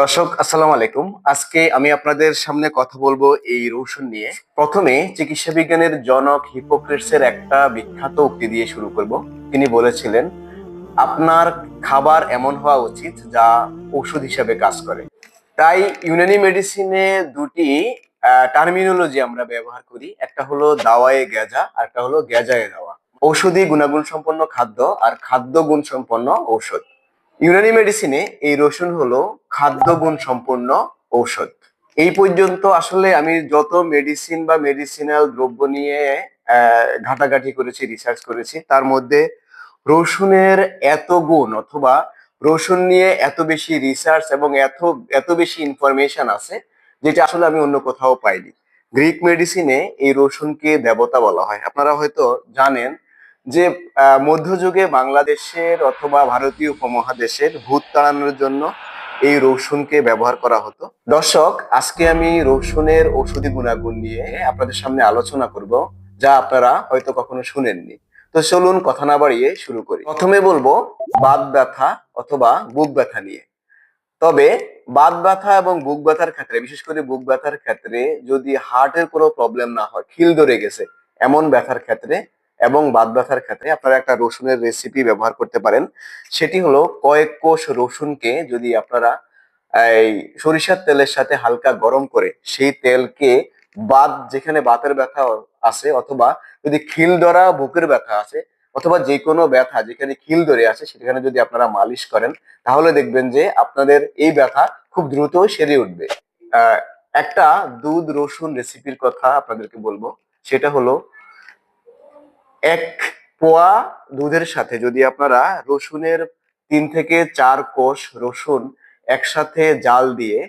দর্শক, আসসালামু আলাইকুম। আজকে আমি আপনাদের সামনে কথা বলব এই রৌশন নিয়ে। প্রথমে চিকিৎসা বিজ্ঞানের জনক হিপোক্রেটসের একটা বিখ্যাত উক্তি দিয়ে শুরু করব। তিনি বলেছিলেন, আপনার খাবার এমন হওয়া উচিত যা ঔষধ হিসাবে কাজ করে। তাই ইউনানি মেডিসিনে দুটি টার্মিনোলজি আমরা ব্যবহার করি। একটা হলো দাওয়ায়ে গেজা আর একটা হলো গেজায়ে দাওয়া। ঔষধি গুণাগুণ সম্পন্ন খাদ্য আর খাদ্য গুণ সম্পন্ন ঔষধ। ইউনানি মেডিসিনে এই রসুন হলো খাদ্য গুণ সম্পন্ন ঔষধ। এই পর্যন্ত আসলে আমি যত মেডিসিন বা মেডিসিনাল দ্রব্য নিয়ে ঘাটাঘাটি করেছি রিসার্চ করেছি, তার মধ্যে রসুনের এত গুণ অথবা রসুন নিয়ে এত বেশি রিসার্চ এবং এত এত বেশি ইনফরমেশন আছে, যেটা আসলে আমি অন্য কোথাও পাইনি। গ্রিক মেডিসিনে এই রসুনকে দেবতা বলা হয়। আপনারা হয়তো জানেন যে মধ্যযুগে বাংলাদেশের অথবা ভারতীয় উপমহাদেশের ভূত তাড়ানোর জন্য এই রসুনকে ব্যবহার করা হতো। দর্শক, আজকে আমি রসুনের ঔষধি গুণাগুণ নিয়ে আপনাদের সামনে আলোচনা করব, যা আপনারা হয়তো কখনো শুনেননি। তো চলুন কথা না বাড়িয়ে শুরু করি। প্রথমে বলব, বাত ব্যথা অথবা বুক ব্যথা নিয়ে। তবে বাত ব্যথা এবং বুক ব্যথার ক্ষেত্রে, বিশেষ করে বুক ব্যথার ক্ষেত্রে যদি হার্টের কোনো প্রবলেম না হয়, খিল ধরে গেছে, এমন ব্যথার ক্ষেত্রে এবং বাত ব্যথার ক্ষেত্রে আপনারা একটা রসুনের রেসিপি ব্যবহার করতে পারেন। সেটি হলো কয়েক কোষ রসুনকে যদি আপনারা, এই সরিষার তেলের সাথে হালকা গরম করে সেই তেলকে বাত যেখানে বাতের ব্যথা আছে অথবা যদি খিল ধরা বুকের ব্যথা আছে অথবা যে কোনো ব্যথা যেখানে খিল ধরে আছে সেখানে যদি আপনারা মালিশ করেন, তাহলে দেখবেন যে আপনাদের এই ব্যথা খুব দ্রুত সেরে উঠবে। একটা দুধ রসুন রেসিপির কথা আপনাদেরকে বলব। সেটা হলো এক পোয়া দুধের সাথে যদি আপনারা রসুনের তিন থেকে চার কোষ রসুন একসাথে জাল দিয়ে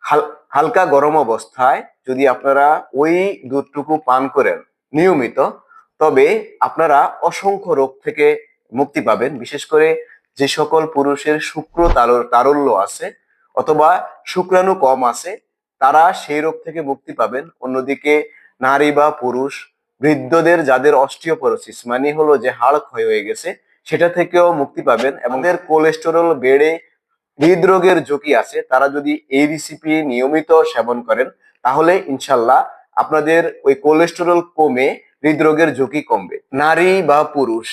হাল- হালকা গরম অবস্থায় যদি আপনারা ওই দুধটুকু পান করেন নিয়মিত, তবে আপনারা অসংখ্য রোগ থেকে মুক্তি পাবেন। বিশেষ করে যে সকল পুরুষের শুক্র তার- তারল্য আছে অথবা শুক্রাণু কম আছে, তারা সেই রোগ থেকে মুক্তি পাবেন। অন্যদিকে নারী বা পুরুষ বৃদ্ধদের যাদের অস্টিওপোরোসিস মানে হলো যে হাড় ক্ষয় হয়ে গেছে, সেটা থেকেও মুক্তি পাবেন এবং কোলেস্টেরল বেড়ে হৃদরোগের ঝুঁকি আছে, তারা যদি এই রেসিপি নিয়মিত সেবন করেন, তাহলে ইনশাল্লাহ আপনাদের ওই কোলেস্টেরল কমে, হৃদরোগের ঝুঁকি কমবে। নারী বা পুরুষ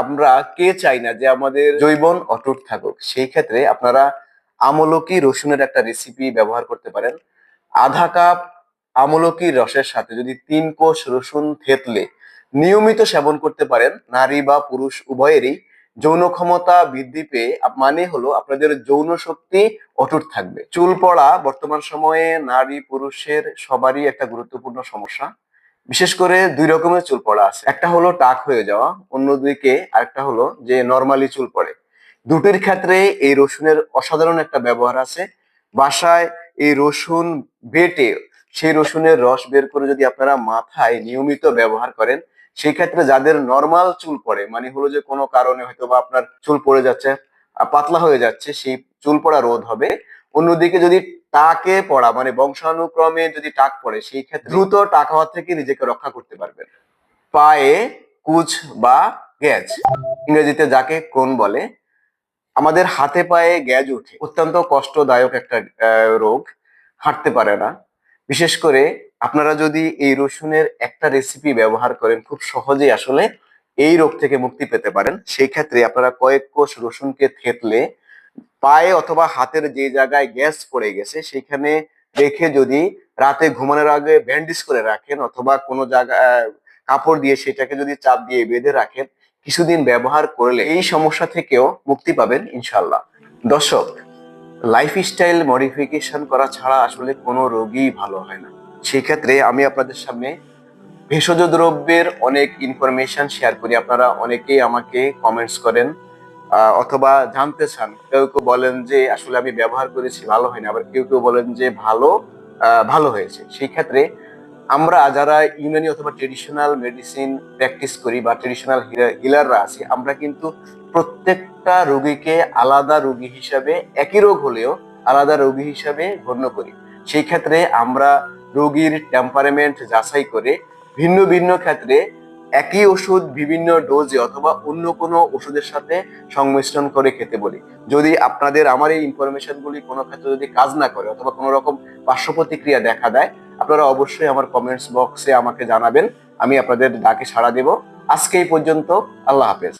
আমরা কে চাই না যে আমাদের জৈবন অটুট থাকুক? সেই ক্ষেত্রে আপনারা আমলকি রসুনের একটা রেসিপি ব্যবহার করতে পারেন। আধা কাপ আমলকির রসের সাথে যদি তিন কোষ রসুন থেতলে নিয়মিত সেবন করতে পারেন, নারী বা পুরুষ উভয়েরই যৌন ক্ষমতা বৃদ্ধি পেয়ে মানে হলো আপনাদের যৌন শক্তি অটুট থাকবে। চুল পড়া বর্তমান সময়ে নারী পুরুষের সবারই একটা গুরুত্বপূর্ণ সমস্যা। বিশেষ করে দুই রকমের চুল পড়া আছে। একটা হলো টাক হয়ে যাওয়া অন্যদিকে আরেকটা হলো যে নর্মালি চুল পড়ে। দুটির ক্ষেত্রে এই রসুনের অসাধারণ একটা ব্যবহার আছে। বাসায় এই রসুন বেটে সেই রসুনের রস বের করে যদি আপনারা মাথায় নিয়মিত ব্যবহার করেন সেই ক্ষেত্রে যাদের নর্মাল চুল পড়ে মানে হলো যে কোনো কারণে হয়তো বা আপনার চুল পড়ে যাচ্ছে পাতলা হয়ে যাচ্ছে, সেই চুল পড়া রোধ হবে। অন্যদিকে যদি টাকে পড়া মানে বংশানুক্রমে যদি টাক পড়ে, সেই ক্ষেত্রে দ্রুত টাক হওয়া থেকে নিজেকে রক্ষা করতে পারবেন। পায়ে কুচ বা গ্যাজ, ইংরেজিতে যাকে কোন বলে, আমাদের হাতে পায়ে গ্যাজ উঠে অত্যন্ত কষ্টদায়ক একটা রোগ, হাঁটতে পারে না। বিশেষ করে আপনারা যদি এই রসুনের একটা রেসিপি ব্যবহার করেন, খুব সহজেই আসলে এই রোগ থেকে মুক্তি পেতে পারেন। সেই ক্ষেত্রে আপনারা কয়েক কোষ রসুনকে থেতলে পায়ে অথবা হাতের যে জায়গায় গ্যাস পড়ে গেছে, সেখানে রেখে যদি রাতে ঘুমানোর আগে ব্যান্ডেজ করে রাখেন অথবা কোনো জায়গায় কাপড় দিয়ে সেটাকে যদি চাপ দিয়ে বেঁধে রাখেন, কিছুদিন ব্যবহার করলে এই সমস্যা থেকেও মুক্তি পাবেন ইনশাল্লাহ দর্শক লাইফস্টাইল মডিফিকেশন করা ছাড়া আসলে কোনো রোগী ভালো হয় না। সেক্ষেত্রে আমি আপনাদের সামনে ভেষজ দ্রব্যের অনেক ইনফরমেশন শেয়ার করি। আপনারা অনেকেই আমাকে কমেন্টস করেন অথবা জানতে চান। কেউ কেউ বলেন যে, আসলে আমি ব্যবহার করেছি, ভালো হয়নি। আবার কেউ কেউ বলেন যে, ভালো ভালো হয়েছে। সেই ক্ষেত্রে আমরা যারা ইউনানি অথবা ট্রেডিশনাল মেডিসিন প্র্যাকটিস করি বা ট্রেডিশনাল হিলাররা আছি, আমরা কিন্তু প্রত্যেকটা রোগীকে আলাদা রোগী হিসাবে, একই রোগ হলেও আলাদা রোগী হিসাবে গণ্য করি। সেই ক্ষেত্রে আমরা রোগীর টেম্পারামেন্ট যাচাই করে ভিন্ন ভিন্ন ক্ষেত্রে একই ওষুধ বিভিন্ন ডোজে অথবা অন্য কোনো ওষুধের সাথে সংমিশ্রণ করে খেতে বলি। যদি আপনাদের আমার এই ইনফরমেশনগুলি কোনো ক্ষেত্রে যদি কাজ না করে অথবা কোনো রকম পার্শ্ব প্রতিক্রিয়া দেখা দেয় আপনারা অবশ্যই আমার কমেন্টস বক্সে আমাকে জানাবেন। আমি আপনাদের ডাকে সাড়া দেব। আজকে এই পর্যন্ত, আল্লাহ হাফেজ।